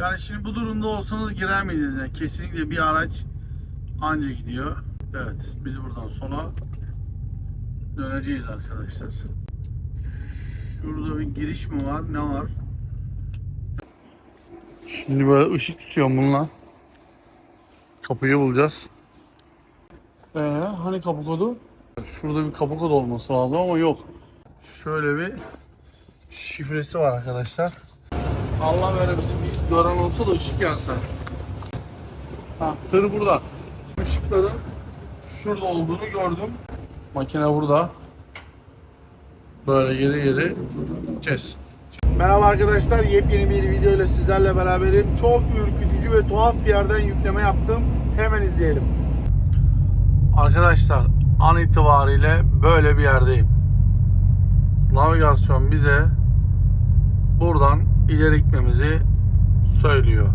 Yani şimdi bu durumda olsanız girer miydiniz? Yani kesinlikle bir araç anca gidiyor. Evet, biz buradan sola döneceğiz arkadaşlar. Şurada bir giriş mi var? Ne var? Şimdi böyle ışık tutuyorum bununla. Kapıyı bulacağız. Ee, hani kapı kodu? Şurada bir kapı kodu olması lazım ama yok. Şöyle bir şifresi var arkadaşlar. Allah böyle bizi bir gören olsa da ışık yansa. Ha, tır burada. Işıkların şurada olduğunu gördüm. Makine burada. Böyle geri geri gideceğiz. Merhaba arkadaşlar, yepyeni bir video ile sizlerle beraberim. Çok ürkütücü ve tuhaf bir yerden yükleme yaptım. Hemen izleyelim. Arkadaşlar, an itibariyle böyle bir yerdeyim. Navigasyon bize buradan ileri gitmemizi söylüyor.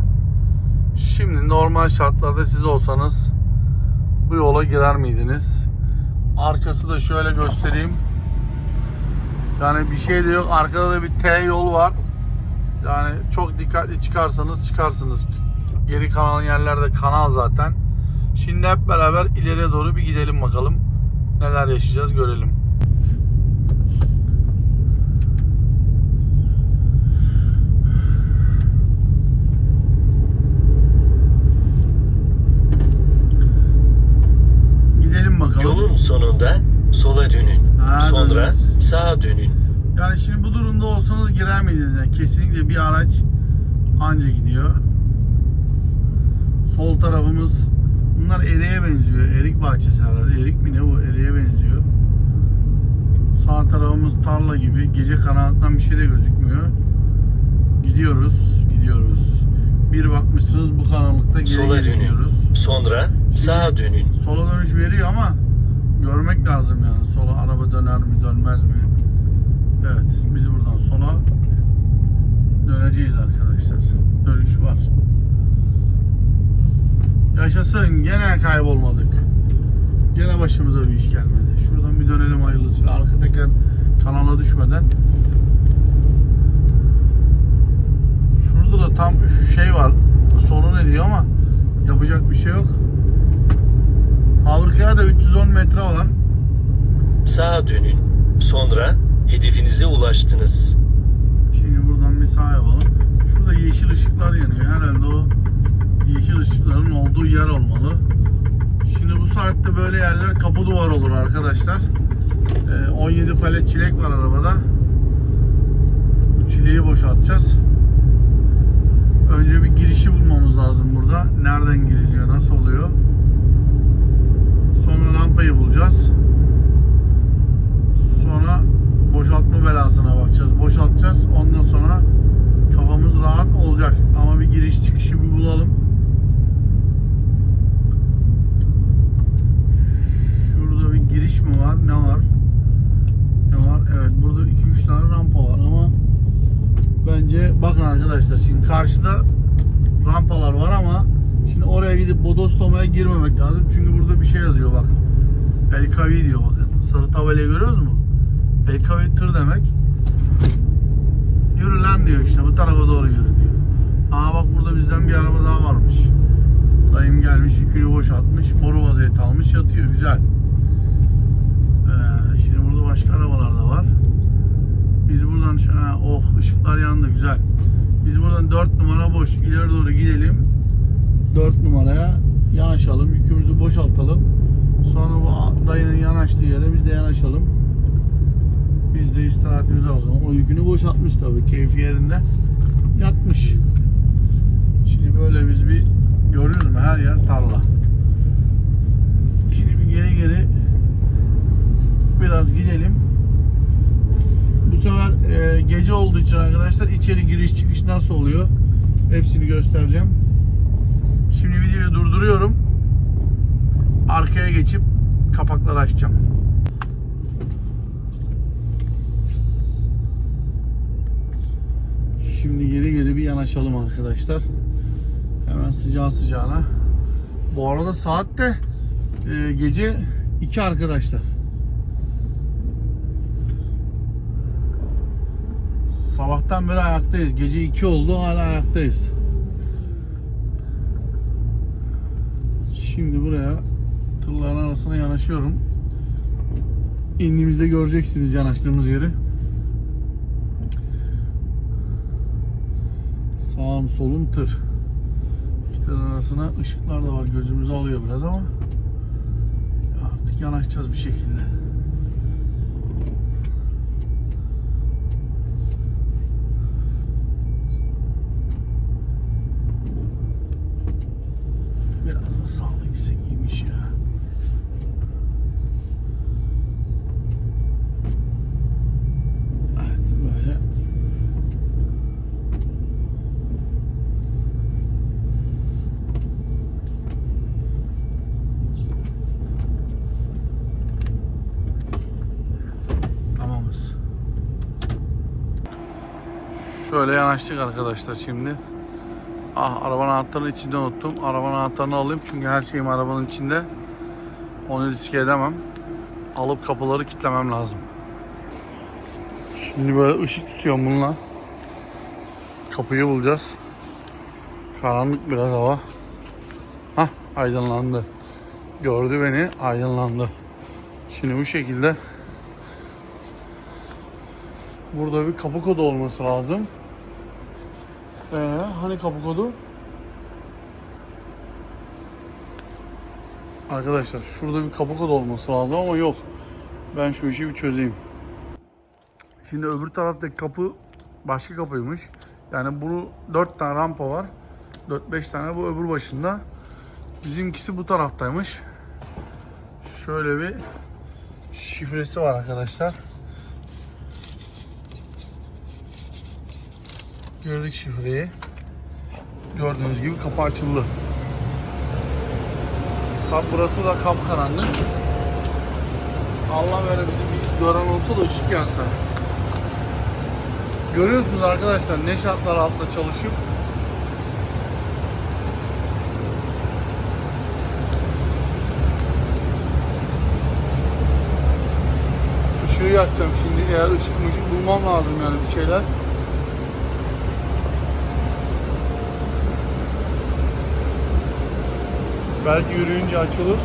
Şimdi normal şartlarda siz olsanız bu yola girer miydiniz? Arkası da şöyle göstereyim. Yani bir şey de yok. Arkada da bir T yol var. Yani çok dikkatli çıkarsanız çıkarsınız. Geri kalan yerlerde kanal zaten. Şimdi hep beraber ileriye doğru bir gidelim bakalım. Neler yaşayacağız görelim. Gidelim bakalım. Yolun sonunda sola dönün. Ha, Sonra sağa dönün. Yani şimdi bu durumda olsanız girer miydiniz? Yani kesinlikle bir araç anca gidiyor. Sol tarafımız bunlar eriğe benziyor. Erik bahçesi herhalde. Erik mi ne bu? Eriğe benziyor. Sağ tarafımız tarla gibi. Gece karanlıktan bir şey de gözükmüyor. Gidiyoruz, gidiyoruz. Bir bakmışsınız bu karanlıkta geri Sola geri dönün. gidiyoruz. Sonra sağa dönün. Sola dönüş veriyor ama görmek lazım yani. Sola araba döner mi dönmez mi? Evet biz buradan sola döneceğiz arkadaşlar. Dönüş var. Yaşasın gene kaybolmadık. Gene başımıza bir iş gelmedi. Şuradan bir dönelim hayırlısıyla. Arka teker kanala düşmeden. Şurada da tam şu şey var. Sorun ediyor ama yapacak bir şey yok. Fabrikaya da 310 metre var. Sağa dönün. Sonra hedefinize ulaştınız. Şimdi buradan bir sağ yapalım. Şurada yeşil ışıklar yanıyor. Herhalde o yeşil ışıkların olduğu yer olmalı. Şimdi bu saatte böyle yerler kapı duvar olur arkadaşlar. Ee, 17 palet çilek var arabada. Bu çileği boşaltacağız. Önce bir girişi bulmamız lazım burada. Nereden giriliyor, nasıl oluyor? Rampayı bulacağız. Sonra boşaltma belasına bakacağız. Boşaltacağız. Ondan sonra kafamız rahat olacak. Ama bir giriş çıkışı bir bulalım. Şurada bir giriş mi var? Ne var? Ne var? Evet burada 2-3 tane rampa var ama bence bakın arkadaşlar şimdi karşıda rampalar var ama şimdi oraya gidip bodoslamaya girmemek lazım. Çünkü burada bir şey yazıyor bak. LKV diyor bakın. Sarı tabelayı görüyoruz mu? LKV tır demek. Yürü lan diyor işte bu tarafa doğru yürü diyor. Aa bak burada bizden bir araba daha varmış. Dayım gelmiş yükünü boşaltmış. Boru vaziyeti almış yatıyor güzel. Ee, şimdi burada başka arabalar da var. Biz buradan ha, oh ışıklar yandı güzel. Biz buradan 4 numara boş ileri doğru gidelim. 4 numaraya yanaşalım. Yükümüzü boşaltalım. Sonra bu dayının yanaştığı yere biz de yanaşalım. Biz de istirahatimize bakalım. O yükünü boşaltmış tabii. Keyfi yerinde yatmış. Şimdi böyle biz bir görüyoruz mu? Her yer tarla. Şimdi bir geri geri biraz gidelim. Bu sefer e, gece olduğu için arkadaşlar içeri giriş çıkış nasıl oluyor? Hepsini göstereceğim. Şimdi videoyu durduruyorum arkaya geçip kapakları açacağım. Şimdi geri geri bir yanaşalım arkadaşlar. Hemen sıcağı sıcağına. Bu arada saat de e, gece 2 arkadaşlar. Sabahtan beri ayaktayız. Gece 2 oldu hala ayaktayız. Şimdi buraya tırların arasına yanaşıyorum. İndiğimizde göreceksiniz yanaştığımız yeri. Sağım solum tır. İki tırın arasına ışıklar da var. Gözümüzü alıyor biraz ama artık yanaşacağız bir şekilde. Biraz da sağlı gitsek iyiymiş ya. Evet böyle. Tamamız. Şöyle yanaştık arkadaşlar şimdi. Ah arabanın anahtarını içinde unuttum. Arabanın anahtarını alayım çünkü her şeyim arabanın içinde. Onu riske edemem. Alıp kapıları kilitlemem lazım. Şimdi böyle ışık tutuyorum bununla. Kapıyı bulacağız. Karanlık biraz hava. Hah aydınlandı. Gördü beni aydınlandı. Şimdi bu şekilde burada bir kapı kodu olması lazım. Ee, hani kapı kodu? Arkadaşlar şurada bir kapı kodu olması lazım ama yok. Ben şu işi bir çözeyim. Şimdi öbür taraftaki kapı başka kapıymış. Yani bunu 4 tane rampa var. 4-5 tane bu öbür başında. Bizimkisi bu taraftaymış. Şöyle bir şifresi var arkadaşlar. Gördük şifreyi. Gördüğünüz gibi kapı açıldı. Kap burası da kapkaranlık. Allah böyle bizi bir gören olsa da ışık yansa. Görüyorsunuz arkadaşlar ne şartlar altında çalışıp Işığı yakacağım şimdi. Eğer ışık mışık bulmam lazım yani bir şeyler. Belki yürüyünce açılır.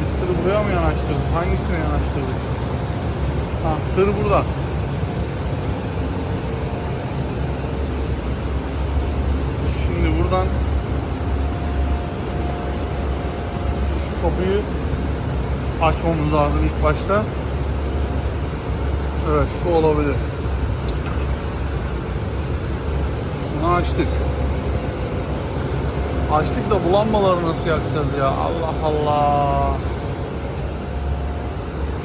Biz tırı buraya mı yanaştırdık? Hangisine yanaştırdık? Ha, tır burada. Şimdi buradan şu kapıyı açmamız lazım ilk başta. Evet şu olabilir. Açtık. Açtık da bulanmaları nasıl yapacağız ya? Allah Allah.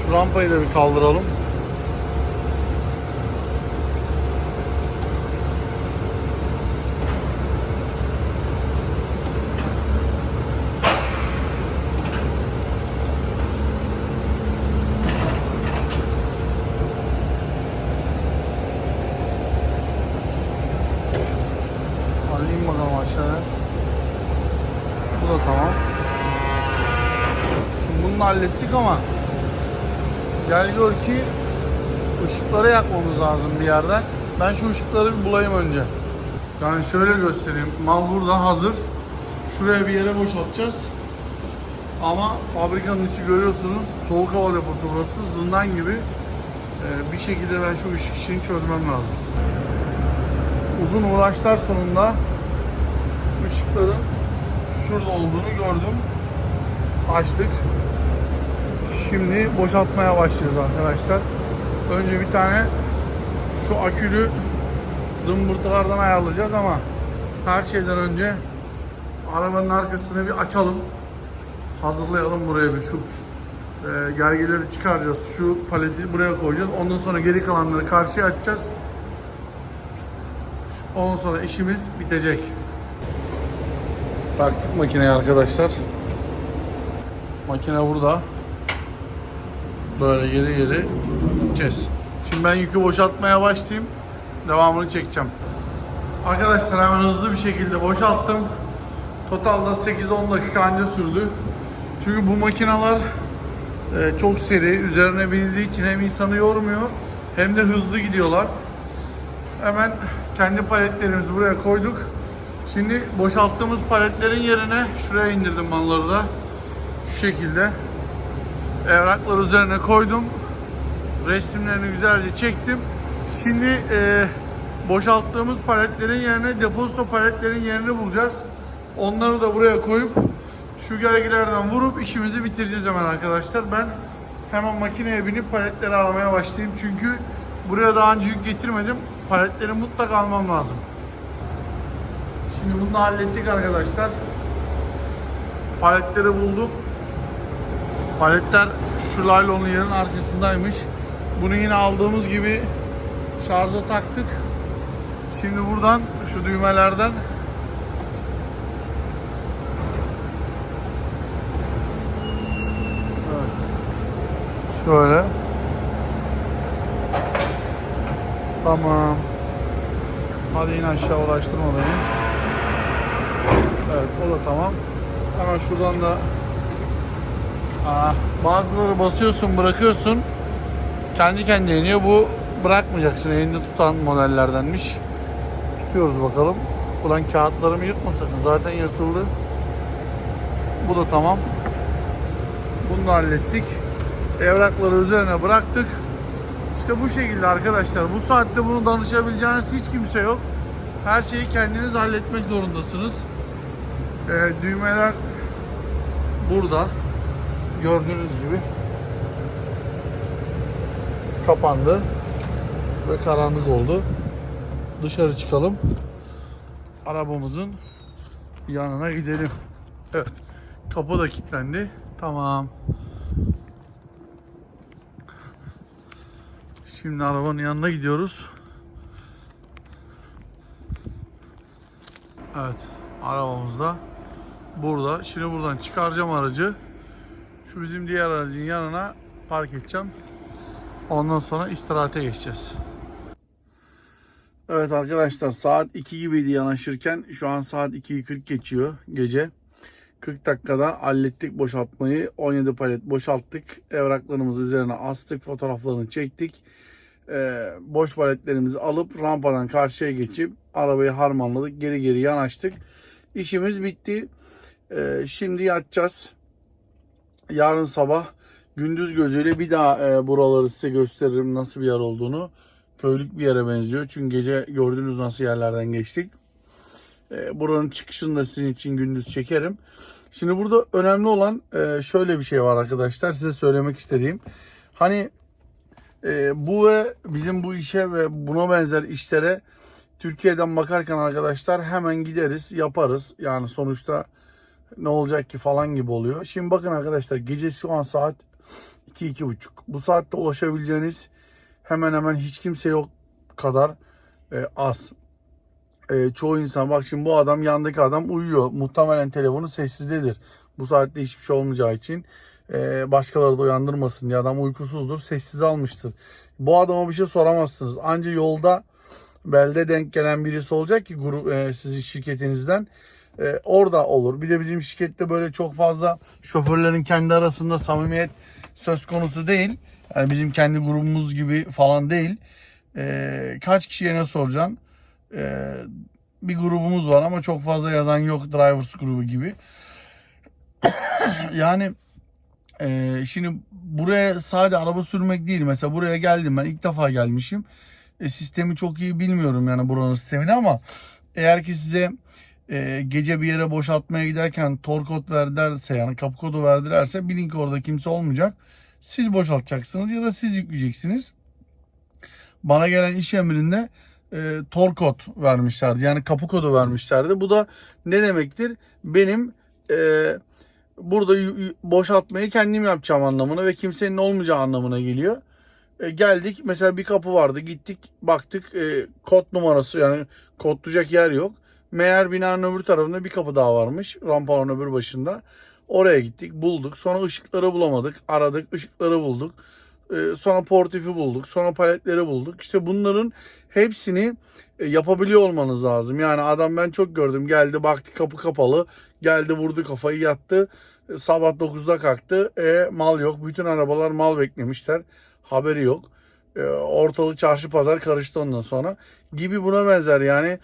Şu rampayı da bir kaldıralım. Hadi in bakalım aşağıya. Bu da tamam. Şimdi bunu da hallettik ama gel gör ki ışıkları yakmamız lazım bir yerden. Ben şu ışıkları bir bulayım önce. Yani şöyle göstereyim. Mal burada hazır. Şuraya bir yere boşaltacağız. Ama fabrikanın içi görüyorsunuz soğuk hava deposu burası. Zindan gibi. Ee, bir şekilde ben şu ışık işini çözmem lazım uzun uğraşlar sonunda ışıkların şurada olduğunu gördüm. Açtık. Şimdi boşaltmaya başlıyoruz arkadaşlar. Önce bir tane şu akülü zımbırtılardan ayarlayacağız ama her şeyden önce arabanın arkasını bir açalım. Hazırlayalım buraya bir şu e, gergeleri çıkaracağız. Şu paleti buraya koyacağız. Ondan sonra geri kalanları karşıya açacağız. Ondan sonra işimiz bitecek. Taktık makineyi arkadaşlar. Makine burada. Böyle geri geri gideceğiz. Şimdi ben yükü boşaltmaya başlayayım. Devamını çekeceğim. Arkadaşlar hemen hızlı bir şekilde boşalttım. Totalde 8-10 dakika anca sürdü. Çünkü bu makineler e, çok seri. Üzerine binildiği için hem insanı yormuyor hem de hızlı gidiyorlar. hemen kendi paletlerimizi buraya koyduk. Şimdi boşalttığımız paletlerin yerine şuraya indirdim malları da. Şu şekilde. Evrakları üzerine koydum. Resimlerini güzelce çektim. Şimdi e, boşalttığımız paletlerin yerine depozito paletlerin yerini bulacağız. Onları da buraya koyup şu gergilerden vurup işimizi bitireceğiz hemen arkadaşlar. Ben hemen makineye binip paletleri aramaya başlayayım. Çünkü buraya daha önce yük getirmedim. Paletleri mutlaka almam lazım. Şimdi bunu da hallettik arkadaşlar. Paletleri bulduk. Paletler şu laylonun yerin arkasındaymış. Bunu yine aldığımız gibi şarja taktık. Şimdi buradan şu düğmelerden. Şöyle. Tamam. Hadi yine aşağı uğraştırma beni. Evet o da tamam. Hemen şuradan da Aa, bazıları basıyorsun bırakıyorsun kendi kendine iniyor. Bu bırakmayacaksın elinde tutan modellerdenmiş. Tutuyoruz bakalım. Ulan kağıtlarımı yırtma sakın zaten yırtıldı. Bu da tamam. Bunu da hallettik. Evrakları üzerine bıraktık. İşte bu şekilde arkadaşlar. Bu saatte bunu danışabileceğiniz hiç kimse yok. Her şeyi kendiniz halletmek zorundasınız. Ee, düğmeler burada. Gördüğünüz gibi kapandı ve karanlık oldu. Dışarı çıkalım. Arabamızın yanına gidelim. Evet. Kapı da kilitlendi. Tamam. Şimdi arabanın yanına gidiyoruz. Evet. Arabamız da burada. Şimdi buradan çıkaracağım aracı. Şu bizim diğer aracın yanına park edeceğim. Ondan sonra istirahate geçeceğiz. Evet arkadaşlar saat 2 gibiydi yanaşırken şu an saat 2'yi 40 geçiyor gece. 40 dakikada hallettik boşaltmayı. 17 palet boşalttık. Evraklarımızı üzerine astık. Fotoğraflarını çektik. Ee, boş paletlerimizi alıp rampadan karşıya geçip arabayı harmanladık. Geri geri yanaştık. İşimiz bitti. Ee, şimdi yatacağız. Yarın sabah gündüz gözüyle bir daha e, buraları size gösteririm nasıl bir yer olduğunu. Köylük bir yere benziyor. Çünkü gece gördüğünüz nasıl yerlerden geçtik. E, buranın çıkışını da sizin için gündüz çekerim. Şimdi burada önemli olan e, şöyle bir şey var arkadaşlar. Size söylemek istediğim. Hani e, bu ve bizim bu işe ve buna benzer işlere Türkiye'den bakarken arkadaşlar hemen gideriz yaparız. Yani sonuçta ne olacak ki falan gibi oluyor. Şimdi bakın arkadaşlar gece şu an saat 2-2.30. Bu saatte ulaşabileceğiniz hemen hemen hiç kimse yok kadar e, az. E, çoğu insan bak şimdi bu adam yandaki adam uyuyor. Muhtemelen telefonu sessizdedir. Bu saatte hiçbir şey olmayacağı için e, başkaları da uyandırmasın diye adam uykusuzdur. Sessiz almıştır. Bu adama bir şey soramazsınız. Anca yolda belde denk gelen birisi olacak ki grup e, sizin şirketinizden e, orada olur. Bir de bizim şirkette böyle çok fazla şoförlerin kendi arasında samimiyet söz konusu değil. Yani bizim kendi grubumuz gibi falan değil. E, kaç kişiye ne soracaksın? E, bir grubumuz var ama çok fazla yazan yok drivers grubu gibi. yani e, şimdi buraya sadece araba sürmek değil. Mesela buraya geldim ben ilk defa gelmişim. E, sistemi çok iyi bilmiyorum yani buranın sistemini ama eğer ki size e, gece bir yere boşaltmaya giderken tor kod verdilerse yani kapı kodu verdilerse bilin ki orada kimse olmayacak. Siz boşaltacaksınız ya da siz yükleyeceksiniz. Bana gelen iş emrinde e, tor kod vermişlerdi. Yani kapı kodu vermişlerdi. Bu da ne demektir? Benim e, burada boşaltmayı kendim yapacağım anlamına ve kimsenin olmayacağı anlamına geliyor. E, geldik mesela bir kapı vardı gittik baktık e, kod numarası yani kodlayacak yer yok. Meğer binanın öbür tarafında bir kapı daha varmış rampanın öbür başında. Oraya gittik bulduk sonra ışıkları bulamadık aradık ışıkları bulduk. E, sonra portifi bulduk sonra paletleri bulduk. İşte bunların hepsini e, yapabiliyor olmanız lazım. Yani adam ben çok gördüm geldi baktı kapı kapalı geldi vurdu kafayı yattı. E, Sabah 9'da kalktı. E, mal yok. Bütün arabalar mal beklemişler. Haberi yok. e, ortalık çarşı pazar karıştı ondan sonra gibi buna benzer yani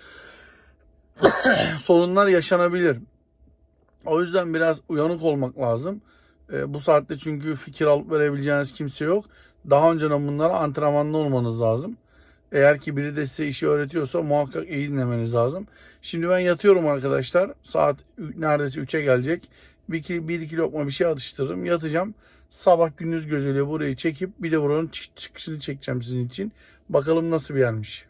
sorunlar yaşanabilir. O yüzden biraz uyanık olmak lazım. E, bu saatte çünkü fikir alıp verebileceğiniz kimse yok. Daha önceden bunlara antrenmanlı olmanız lazım. Eğer ki biri de size işi öğretiyorsa muhakkak iyi dinlemeniz lazım. Şimdi ben yatıyorum arkadaşlar. Saat neredeyse 3'e gelecek. Bir bir iki lokma bir şey atıştırırım. Yatacağım. Sabah gündüz gözüyle burayı çekip bir de buranın çık- çıkışını çekeceğim sizin için. Bakalım nasıl bir yermiş.